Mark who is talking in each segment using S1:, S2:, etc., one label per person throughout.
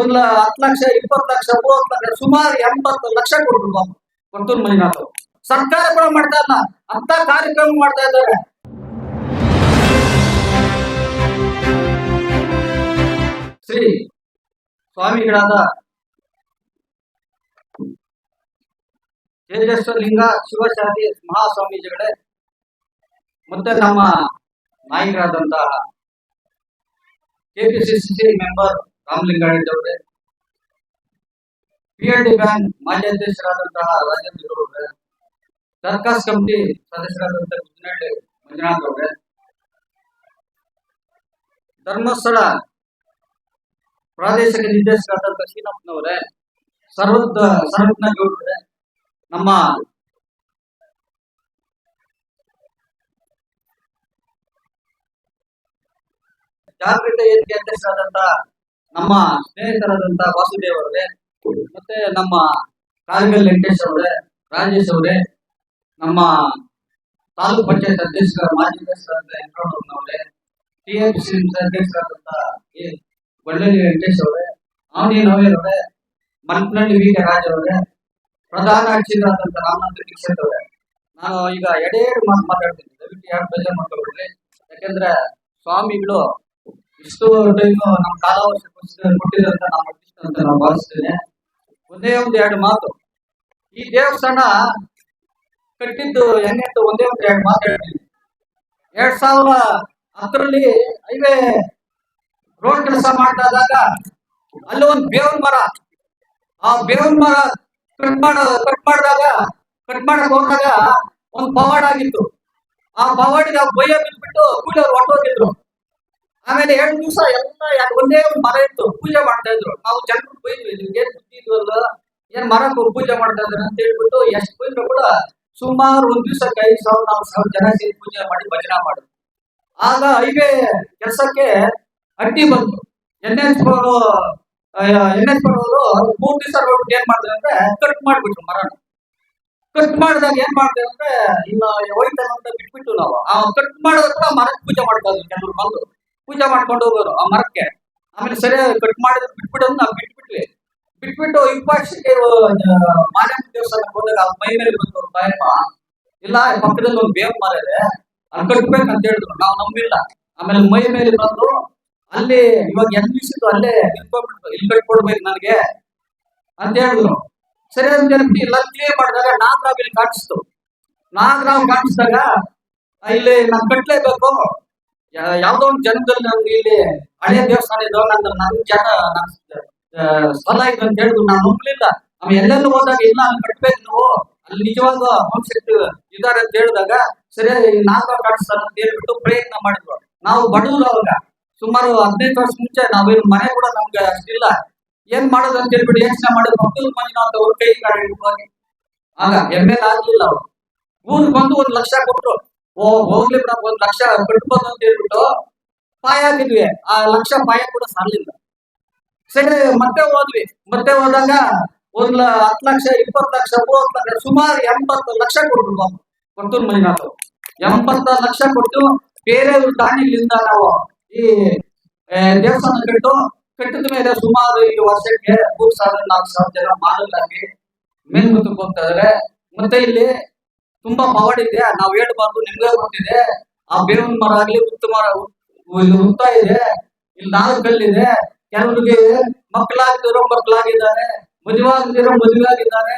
S1: ಒಂದ್ ಹತ್ತು ಲಕ್ಷ, ಇಪ್ಪತ್ತು ಲಕ್ಷ, ಮೂವತ್ತು ಲಕ್ಷ, ಸುಮಾರು ಎಂಬತ್ತು ಲಕ್ಷ ಕೊಡ್ಬೋದು ಮತ್ತೊಂದು ಮಂಜುನಾಥ್ ಸರ್ಕಾರ ಕೂಡ ಮಾಡ್ತಾ ಇಲ್ಲ. ಅಂತ ಕಾರ್ಯಕ್ರಮ ಮಾಡ್ತಾ ಇದ್ದಾರೆ. ಶ್ರೀ ಸ್ವಾಮಿಗಳಾದ ಲಿಂಗ ಶಿವಶಾದಿ ಮಹಾಸ್ವಾಮೀಜಿಗಳೇ, ಮತ್ತೆ ನಮ್ಮ ನಾಯಕರಾದಂತಹ ಕೆಪಿಸಿಸಿ ಮೆಂಬರ್ ರಾಮಲಿಂಗಾರೆಡ್ಡಿ ಅವರೇ ಪಿ ಬ್ಯಾಂಕ್ ಮಾಜಿ ಅಧ್ಯಕ್ಷರಾದಂತಹ ರಾಜೇಂದ್ರ ಅವರೇ ಸರ್ಕಸ್ ಕಮಿಟಿ ಸದಸ್ಯರಾದಂತಹ ಮಂಜುನಾಥ್ ಅವರೇ ಧರ್ಮಸ್ಥಳ ಪ್ರಾದೇಶಿಕ ನಿರ್ದೇಶಕರಾದಂತಹ ಶ್ರೀನಪ್ಪನವರೇ ಸರ್ವತ್, ಸರ್ವಜ್ಞ ಗೌಡ್ರೆ, ನಮ್ಮ ಜಾಗೃತ ವೇದಿಕೆ ಅಧ್ಯಕ್ಷರಾದಂತ ನಮ್ಮ ಸ್ನೇಹಿತರಾದಂತ ವಾಸುದೇವ್ ಅವರೇ ಮತ್ತೆ ನಮ್ಮ ಕಾರ್ಮಿಲ್ ವೆಂಕಟೇಶ್ ಅವರೇ ರಾಜೇಶ್ ಅವರೇ ನಮ್ಮ ತಾಲೂಕ್ ಪಂಚಾಯತ್ ಅಧ್ಯಕ್ಷರ ಮಾಜಿ ಅಧ್ಯಕ್ಷರಾದಂತ ವೆಂಕಟರಮಣವರೇ ಟಿ ಎಫ್ ಸಿ ಅಧ್ಯಕ್ಷರಾದಂತ. ಬಳ್ಳೇರಿ ವೆಂಕಟೇಶ್ ಅವರೇ ಅವನಿ ನವೀರ್ ಅವರೇ ಮನ್ಪನಹಳ್ಳಿ ವಿ ಕೆ ರಾಜ್ ಅವರೇ ಪ್ರಧಾನ ಅರ್ಚಕರಾದಂತ ರಾಮನಾಥ ದೀಕ್ಷಿತ್ ಅವರೇ ನಾನು ಈಗ ಎಡೆ ಮಾತು ಮಾತಾಡ್ತೀನಿ ದಯವಿಟ್ಟು ಯಾರು ಬೇಜಾರು ಮಾಡ್ಕೊಬೇಡ್ರಿ ಯಾಕಂದ್ರೆ ಸ್ವಾಮಿಗಳು ಟೈಮ್ ನಮ್ಮ ಕಾಲಾವಕಾಶ ನಾವು ಅರ್ಪಿಸ್ತು ಅಂತ ನಾನು ಭಾವಿಸ್ತೇನೆ. ಒಂದೇ ಒಂದು ಎರಡು ಮಾತು. ಈ ದೇವಸ್ಥಾನ ಕಟ್ಟಿದ್ದು ಹೆಂಗೆ ಅಂತ ಒಂದೇ ಒಂದು ಎರಡು ಮಾತು ಹೇಳ್ತೀನಿ. ಎರಡ್ ಸಾವಿರ ಹತ್ತರಲ್ಲಿ ಹೈವೇ ರೋಡ್ ಕೆಲಸ ಮಾಡ್ತಾ ಇದ್ದಾಗ ಅಲ್ಲಿ ಒಂದು ಬೇವಿನ ಮರ. ಆ ಬೇವಿನ ಮರ ಕಟ್ ಮಾಡ ಕಟ್ ಮಾಡಿದಾಗ ಕಟ್ ಮಾಡಕ್ ಹೋದಾಗ ಒಂದು ಪವಾಡ ಆಗಿತ್ತು. ಆ ಪವಾಡಿಗೆ ಬೈಯ ಬಿಟ್ಬಿಟ್ಟು ಕೂಲಿಯವ್ರು ಹೊಟ್ಟೋಗಿದ್ರು ಆಮೇಲೆ ಎರಡು ದಿವಸ ಎಲ್ಲ ಒಂದೇ ಒಂದು ಮರ ಇತ್ತು, ಪೂಜೆ ಮಾಡ್ತಾ ಇದ್ರು. ನಾವು ಜನರು ಬೈದ್ವಿ ನಿಮ್ಗೆ ಏನ್ ಬುದ್ಧಿ ಇದ್ವಲ್ಲ ಏನ್ ಮರಕ್ಕೆ ಪೂಜೆ ಮಾಡ್ತಾ ಇದ್ರು ಅಂತ ಹೇಳ್ಬಿಟ್ಟು ಎಷ್ಟು ಬೈದ್ರು ಕೂಡ ಸುಮಾರು ಒಂದ್ ದಿವ್ಸಕ್ಕೆ ಐದು ಸಾವಿರ, ನಾಲ್ಕು ಸಾವಿರ ಜನ ಸೇರಿ ಪೂಜೆ ಮಾಡಿ, ಭಜನಾ ಮಾಡಿದ್ರು. ಆಗ ಹೈವೇ ಕೆಲಸಕ್ಕೆ ಅಡ್ಡಿ ಬಂತು. ಎನ್ ಎಚ್ ಎನ್ ಎಚ್ ಅವರು ಮೂರ್ ದಿವಸ ಏನ್ ಮಾಡಿದ್ರು ಅಂದ್ರೆ ಕಟ್ ಮಾಡ್ಬಿಟ್ರು ಮರ ಕಟ್ ಮಾಡಿದಾಗ ಏನ್ ಮಾಡ್ತೇವೆ ಅಂದ್ರೆ, ಇನ್ನು ಹೋಯ್ತಾರೆ ಅಂತ ಬಿಟ್ಬಿಟ್ಟು ನಾವು. ಆ ಕಟ್ ಮಾಡಿದ್ರೆ ಕೂಡ ಮರಕ್ಕೆ ಪೂಜೆ ಮಾಡ್ತಾ ಇದ್ರು ಕೆಲವರು ಬಂದು. ಪೂಜೆ ಮಾಡ್ಕೊಂಡು ಹೋಗೋರು ಆ ಮರಕ್ಕೆ. ಆಮೇಲೆ ಸರಿ ಕಟ್ ಮಾಡಿದ್ರು ಬಿಟ್ಬಿಡೋದು ನಾವು ಬಿಟ್ಬಿಟ್ವಿ. ಬಿಟ್ಬಿಟ್ಟು ಇಂಪಾಕ್ಷಕ್ಕೆ ಮಾರಮ್ಮ ದೇವಸ್ಥಾನಕ್ಕೆ ಹೋದಾಗ ಮೈ ಮೇಲೆ ಬಂತು ಬಾಯಪ್ಪ ಇಲ್ಲ ಪಕ್ಕದಲ್ಲಿ ಒಂದು ಬೇವ್ ಮರ ಇದೆ, ಅಲ್ಲಿ ಕಟ್ಬೇಕು ಅಂತ ಹೇಳಿದ್ರು. ನಾವು ನಂಬಿಲ್ಲ. ಆಮೇಲೆ ಮೈ ಮೇಲೆ ಬಂದು ಅಲ್ಲಿ, ಇವಾಗ ಎನ್ ನಿಲ್ಸಿದ್ರು ಅಲ್ಲೇ ನಿಂತ್ಕೊಂಡ್ಬಿಟ್ಟು ಇಲ್ಲಿ ಕಟ್ಕೊಡ್ಬೇಕು ನನಗೆ ಅಂತ ಹೇಳಿದ್ರು. ಸರಿ ಅಂತ ಹೇಳ್ಬಿಟ್ಟು ಇಲ್ಲ ಕ್ಲಿಯರ್ ಮಾಡಿದಾಗ ನಾಗರಾವ್ ಇಲ್ಲಿ ಕಾಣಿಸ್ತು. ನಾಗರಾವ್ ಕಾಣಿಸಿದಾಗ ಇಲ್ಲಿ ನಾನು ಕಟ್ಲೇಬೇಕು. ಯಾವ್ದೋ ಒಂದು ಜನದಲ್ಲಿ ನಮ್ಗೆ ಇಲ್ಲಿ ಹಳೆ ದೇವಸ್ಥಾನ ಇದ್ದೋ ಅಂದ್ರೆ ನನ್ ಜನ ಸಲ ಇದೆ ಅಂತ ಹೇಳಿದ್ರು ನಾನು ನಂಬಲಿಲ್ಲ. ಆಮೇಲೆ ಎಲ್ಲೆಲ್ಲೂ ಹೋದಾಗ ಇಲ್ಲ ಅಲ್ಲಿ ಕಟ್ಬೇಕು ನೀವು. ಅಲ್ಲಿ ನಿಜವಾದ ವಂಶಕ್ಕೆ ಇದಾರೆ ಅಂತ ಹೇಳಿದಾಗ, ಸರಿ ನಾಲ್ಕು ಕಾಣಿಸ್ತಾನೆ ಅಂತ ಹೇಳ್ಬಿಟ್ಟು ಪ್ರಯತ್ನ ಮಾಡಿದ್ರು. ನಾವು ಬಡವರು ಅವಾಗ. ಸುಮಾರು ಹದಿನೈದು ವರ್ಷ ಮುಂಚೆ ನಾವೇನು ಮನೆ ಕೂಡ ನಮ್ಗೆ ಅಷ್ಟಿಲ್ಲ. ಏನ್ ಮಾಡೋದು ಅಂತ ಹೇಳ್ಬಿಟ್ಟು ಯೋಚನೆ ಮಾಡಿದ್ರು. ಮನೆ ಮಂಜುನಾಥ್ ಅವ್ರ ಕೈ ಹೋಗಿ ಆಗ ಎಂ ಎಲ್ ಆಗ್ಲಿಲ್ಲ ಅವ್ರು. ಊರಿಗೆ ಬಂದು ಒಂದ್ ಲಕ್ಷ ಕೊಟ್ರು. ಓ, ಹೋಗ್ಲಿ ಬಿಡಪ್ಪ ಒಂದ್ ಲಕ್ಷ ಕಟ್ಬೋದು ಅಂತ ಹೇಳ್ಬಿಟ್ಟು ಪಾಯ ಹಾಕಿದ್ವಿ. ಆ ಲಕ್ಷ ಪಾಯ ಕೂಡ ಸಾಲಿಲ್ಲ ಸರಿ, ಮತ್ತೆ ಹೋದ್ವಿ. ಮತ್ತೆ ಹೋದಾಗ ಒಂದ್ ಹತ್ತು ಲಕ್ಷ, ಇಪ್ಪತ್ತು ಲಕ್ಷ, ಮೂವತ್ತು ಲಕ್ಷ, ಸುಮಾರು ಎಂಬತ್ತು ಲಕ್ಷ ಕೊಟ್ಟರು ಪಾಪ ಮನೆ ಅವ್ರು. ಎಂಬತ್ತು ಲಕ್ಷ ಕೊಟ್ಟು ಬೇರೆ ದಾನಿಗಳಿಂದ ನಾವು ಈ ದೇವಸ್ಥಾನ ಕಟ್ಟು, ಕಟ್ಟಿದ ಮೇಲೆ ಸುಮಾರು ಈ ವರ್ಷಕ್ಕೆ ಮೂರ್ ಸಾವಿರ ನಾಲ್ಕು ಸಾವಿರ ಜನ ಮಾಡಲಾಗಿ ಮೇನ್ ಹೋಗ್ತಾ ಇದಾರೆ. ಮತ್ತೆ ಇಲ್ಲಿ ತುಂಬಾ ಪವರ್ ಇದೆ ನಾವ್ ಹೇಳ್ಬಾರ್ದು, ನಿಮ್ಗೆ ಗೊತ್ತಿದೆ ಆ ಬೇವಿನ ಮರ ಆಗ್ಲಿ ಉತ್ತಮ ಉತ್ತ ಇದೆ ಇಲ್ಲಿ ನಾಲ್ಕು ಕಲ್ಲಿದೆ ಕೆಲವರಿಗೆ ಮಕ್ಕಳಾಗ್ತಿರೋ ಮಕ್ಕಳಾಗಿದ್ದಾರೆ. ಮದುವೆ ಆಗ್ತಿರೋ ಮದುವೆ ಆಗಿದ್ದಾರೆ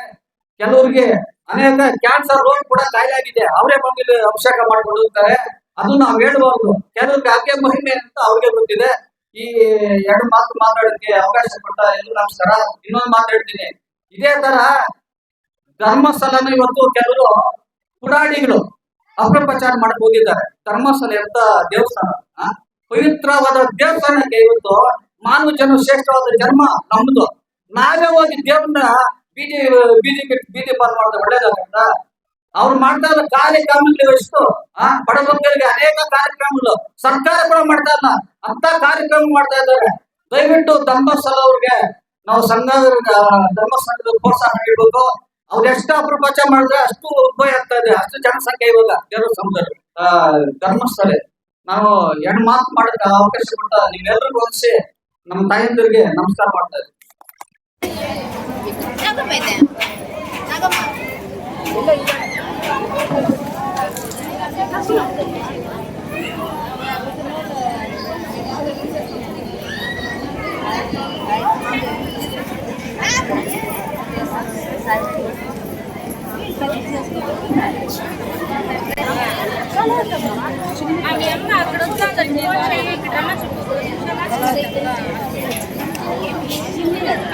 S1: ಕೆಲವರಿಗೆ ಅನೇಕ ಕ್ಯಾನ್ಸರ್ ರೋಗ ಕೂಡ ಕಾಯಿಲೆ ಆಗಿದೆ ಅವರೇ ಬಂದು ಅಭಿಷೇಕ ಮಾಡ್ಕೊಂಡು ಹೋಗ್ತಾರೆ ಅದು ನಾವ್ ಹೇಳ್ಬಾರ್ದು. ಕೆಲವ್ರಿಗೆ ಆಕೆ ಮಹಿಮೆ ಅಂತ ಅವ್ರಿಗೆ ಗೊತ್ತಿದೆ. ಈ ಎರಡು ಮಾತು ಮಾತಾಡೋದಕ್ಕೆ ಅವಕಾಶ ಕೊಟ್ಟ ಎಲ್ಲರೂ ನಮಸ್ಕಾರ. ಇನ್ನೊಂದು ಮಾತಾಡ್ತೀನಿ. ಇದೇ ತರ ಧರ್ಮಸ್ಥಳನ ಇವತ್ತು ಕೆಲವರು ಪುರಾಣಿಗಳು ಅಪಪ್ರಚಾರ ಮಾಡಕ್ ಹೋಗಿದ್ದಾರೆ. ಧರ್ಮಸ್ಥಳ ಎಂತ ದೇವಸ್ಥಾನ? ಪವಿತ್ರವಾದ ದೇವಸ್ಥಾನಕ್ಕೆ ಇವತ್ತು ಮಾನವ ಜನ ಶ್ರೇಷ್ಠವಾದ ಜನ್ಮ ನಮ್ದು. ನಾವೇ ಹೋಗಿ ದೇವ್ರನ್ನ ಬೀದಿ ಬೀದಿ ಬೀದಿ ಪಾಲ್ ಮಾಡಿದ್ರೆ ಒಳ್ಳೇದಾಗತ್ತ? ಅವ್ರು ಮಾಡ್ತಾ ಇರೋ ಕಾರ್ಯಕ್ರಮಗಳು ಎಷ್ಟು, ಆ? ಮಕ್ಕಳಿಗೆ ಅನೇಕ ಕಾರ್ಯಕ್ರಮಗಳು. ಸರ್ಕಾರ ಕೂಡ ಮಾಡ್ತಾ ಇಲ್ಲ. ಅಂತ ಕಾರ್ಯಕ್ರಮ ಮಾಡ್ತಾ ಇದ್ದಾರೆ. ದಯವಿಟ್ಟು ಧರ್ಮಸ್ಥಳ ಅವ್ರಿಗೆ ನಾವು ಸಂಘ ಧರ್ಮಸ್ಥಳದ ಪ್ರೋತ್ಸಾಹ ನೀಡಬೇಕು. ಅವ್ರು ಎಷ್ಟು ಅಪ್ರಪಾಚ ಮಾಡಿದ್ರೆ ಅಷ್ಟು ಉಪಯೋಗ ಆಗ್ತಾ ಇದೆ, ಅಷ್ಟು ಜನಸಂಖ್ಯೆ ಇವಾಗ ಕೆಲವು ಸಮುದಾಯ. ಧರ್ಮಸ್ಥಳ. ನಾವು ಎರಡು ಮಾತು ಮಾಡಿದ್ರೆ ಅವಕಾಶ ಕೊಟ್ಟ ನೀವೆಲ್ಲರೂ ಹೊಂದಿಸಿ ನಮ್ಮ ತಾಯಂದಿರಿಗೆ ನಮಸ್ಕಾರ ಮಾಡ್ತಾ ಇದ್ದೀನಿ.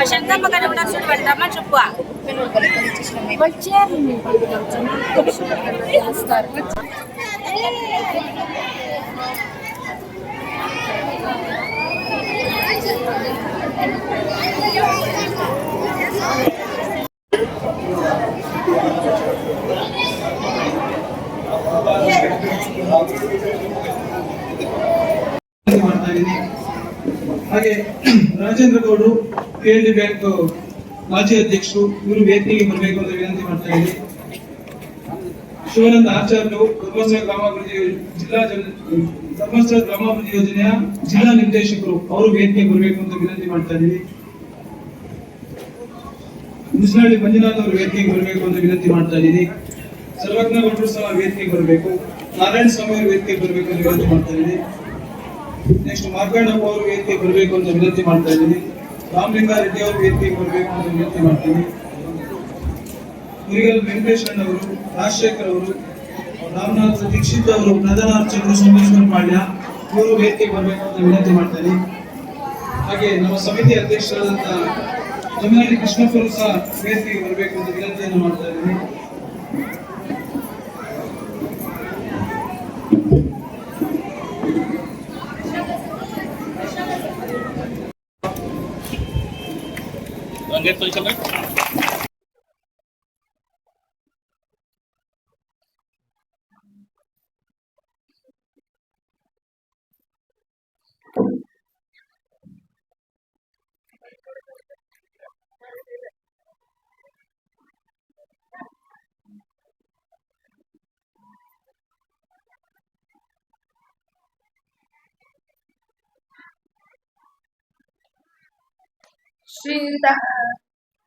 S2: అశంతమ్మ గారు ఉన్నారు చూడు వాళ్ళు రమ్మని చెప్పు Thank you.
S3: ಮಾಡ್ತಾ ಇದ್ದೀನಿ ಹಾಗೆ ರಾಜೇಂದ್ರ ಗೌಡರು ಕೆ ಎಲ್ ಡಿ ಬ್ಯಾಂಕ್ ಮಾಜಿ ಅಧ್ಯಕ್ಷರು ಇವರು ವೇದಿಕೆಗೆ ಬರಬೇಕು ಅಂತ ವಿನಂತಿ ಮಾಡ್ತಾ ಇದ್ದೀನಿ. ಶಿವಾನಂದ ಆಚಾರ್ಯರು ಧರ್ಮಸ್ಥಳ ಗ್ರಾಮಾಭಿವೃದ್ಧಿ ಜಿಲ್ಲಾ ಧರ್ಮಸ್ಥಳ ಗ್ರಾಮಾಭಿವೃದ್ಧಿ ಯೋಜನೆಯ ಜಿಲ್ಲಾ ನಿರ್ದೇಶಕರು ಅವರು ವೇದಿಕೆಗೆ ಬರಬೇಕು ಅಂತ ವಿನಂತಿ ಮಾಡ್ತಾ ಮುಸ್ನಾಳಿ ಮಂಜುನಾಥ್ ಅವರು ವೇದಿಕೆಗೆ ಬರಬೇಕು ಅಂತ ವಿನಂತಿ ಮಾಡ್ತಾ ಇದ್ದೀನಿ. ಸರ್ವಜ್ಞ ಭಟ್ರು ಸಹ ವೇದಿಕೆಗೆ ಬರಬೇಕು. ನಾರಾಯಣ ಸ್ವಾಮಿ ಅವರು ವೇದಿಕೆ ಬರಬೇಕು ಅಂತ ವಿನಂತಿ ಮಾಡ್ತಾ ಇದ್ದೀನಿ. ನೆಕ್ಸ್ಟ್ ಮಾರ್ಕಂಡಪ್ಪ ಅವರು ವೇದಿಕೆ ಬರಬೇಕು ಅಂತ ವಿನಂತಿ ಮಾಡ್ತಾ ಇದ್ದೀನಿ. ರಾಮಲಿಂಗಾರೆಡ್ಡಿ ಅವರು ವೇದಿಕೆ ಬರಬೇಕು ಅಂತ ವಿನಂತಿ ಮಾಡ್ತೀನಿ ಮುರಿಗಲ್ ವೆಂಕಟೇಶ್ವರನ್ ಅವರು, ರಾಜಶೇಖರ್ ಅವರು, ರಾಮನಾಥ್ ದೀಕ್ಷಿತ್ ಅವರು ಪ್ರಧಾನ ಅರ್ಚಕರು ಸೋಮೇಶ್ವರ ಪಾಳ್ಯ, ಇವರು ವೇದಿಕೆಗೆ ಬರಬೇಕು ಅಂತ ವಿನಂತಿ ಮಾಡ್ತೀನಿ ಹಾಗೆ ನಮ್ಮ ಸಮಿತಿ ಅಧ್ಯಕ್ಷರಾದಂತಹ ಜಮನಾಡಿ ಕೃಷ್ಣಪ್ಪರು ಸಹ ವೇದಿಕೆಗೆ ಬರಬೇಕು ಅಂತ ವಿನಂತಿಯನ್ನು ಮಾಡ್ತಾ ಇದ್ದೀನಿ.
S4: tôi không biết Shinta